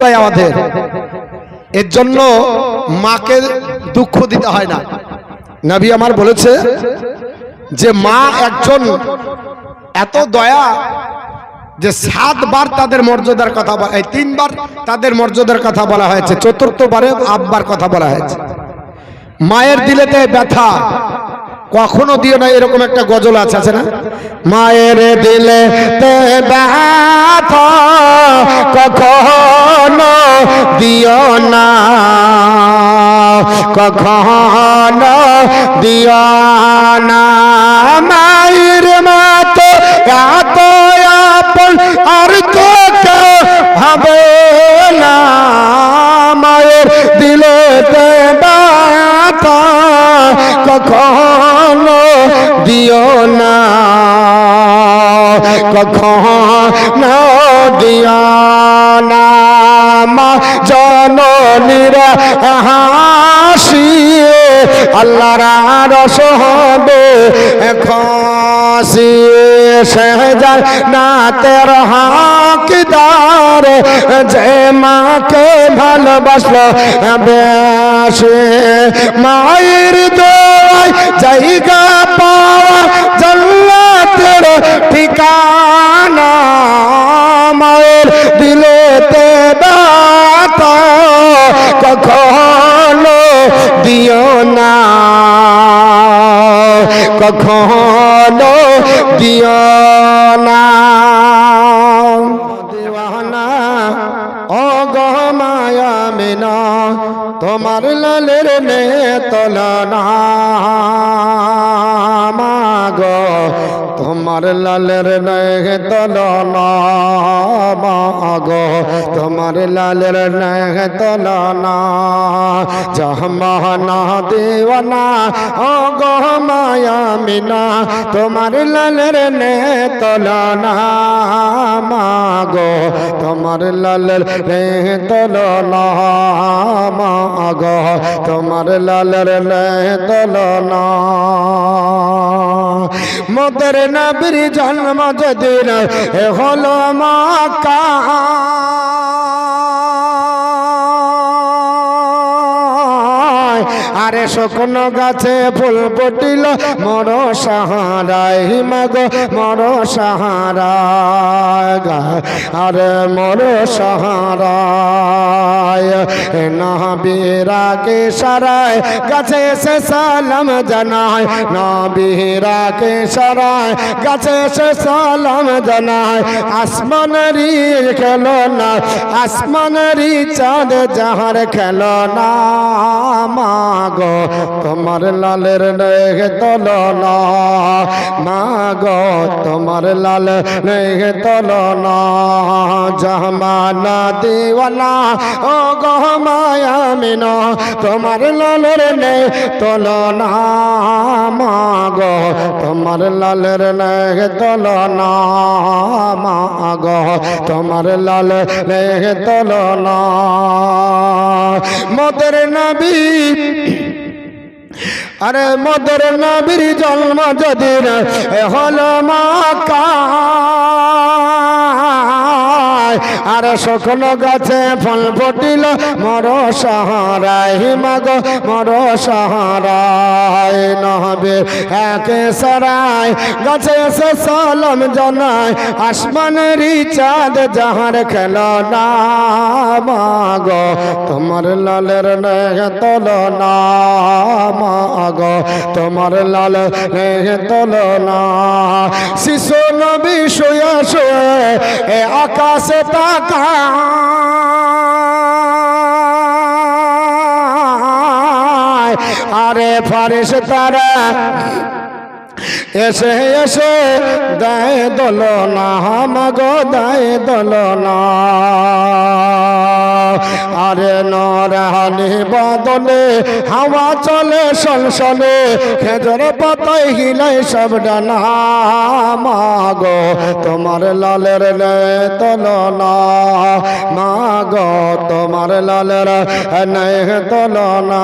তাই আমাদের। এর জন্য মাকে দুঃখ দিতে হয় না। নবী আমার বলেছে যে, মা একজন এত দয়া যে সাতবার তাদের মর্যাদার কথা বলা তিনবার তাদের মর্যাদার কথা বলা হয়েছে চতুর্থবারে আব্বার কথা বলা হয়েছে। মায়ের দিলেতে ব্যথা, কখনো দিও না, এরকম একটা গজল আছে আছে না? মায়ের দিলে কখনো দিও না। কখনো দিও না। মায়ের মত এত আপন আর তো কেউ হবে না। মায়ের দিলে কখনো দিও না। কখনো হাসিয়ে, আল্লাহর রস হবে। খাসিয়ে সে যায় না তের হাকিদার যে মাকে ভালোবাসলো, বেশে মায়ের দোয়াই জায়গা কখনো দিও না দিওয়ানা ও গো মায়া মিনা তোমার লালের নে তলনা মাগো তোমার লালের নে তলনা মাগো তোমার লালের নে তলনা জহমানা দেওয়ানা ও মায়া মিনা তোমার লালের নে তলনা মাগো, তোমার লালের নে তলনা মাগো, তোমার লালের নে তলনা মদের নবীর জন্ম যেদিন এ হলো মাকা আরে শুকনো গাছে ফুল ফুটিল, মর সাহারায় মাগো মর সাহারায়, গা- আরে মর সাহারায় নবীরাকে সারায়, গাছে সে সালাম জানায়। নবীরাকে সারায়, গাছে সে সালাম জানায়। আসমানেরই খেলো না আসমানেরই চাঁদ, যাহার খেলো না মাগো, তোমার লালের নেহে তল না মাগো, তোমার লাল নেহে তল না জামানা দিওয়ানা ও গো মায়া মিনা, তোমার লালের নে তল না মাগো, তোমার লালের নেহে তল না মাগো, তোমার লাল নেহে তল না মদের নবী আরে মদর নবীর জন্ম যদি হল মাকা আর শুকনো গাছে ফল ফুটিল, মর সাহারায় মাগ, মর সাহারায় নহবে একে সরায় গাছে সে সালাম জানায় আসমানেরই চাঁদ যাহার খেল মাগ, তোমার লালের নেহ তল না মাগ, তোমার লাল তল না শিশু নবী শুয়ে শুয়ে এ আকাশে তাকা। আরে ফারিস তারা। এসে এসে, দায় দল না, মাগো দায় দল না। আরে নরানি বদলে, হাওয়া চলে সলসলে, খেজর পাতায় হিলাই সব ডানা। মাগো, তোমার লালের তল না। মাগো, তোমার লালের নে তল না।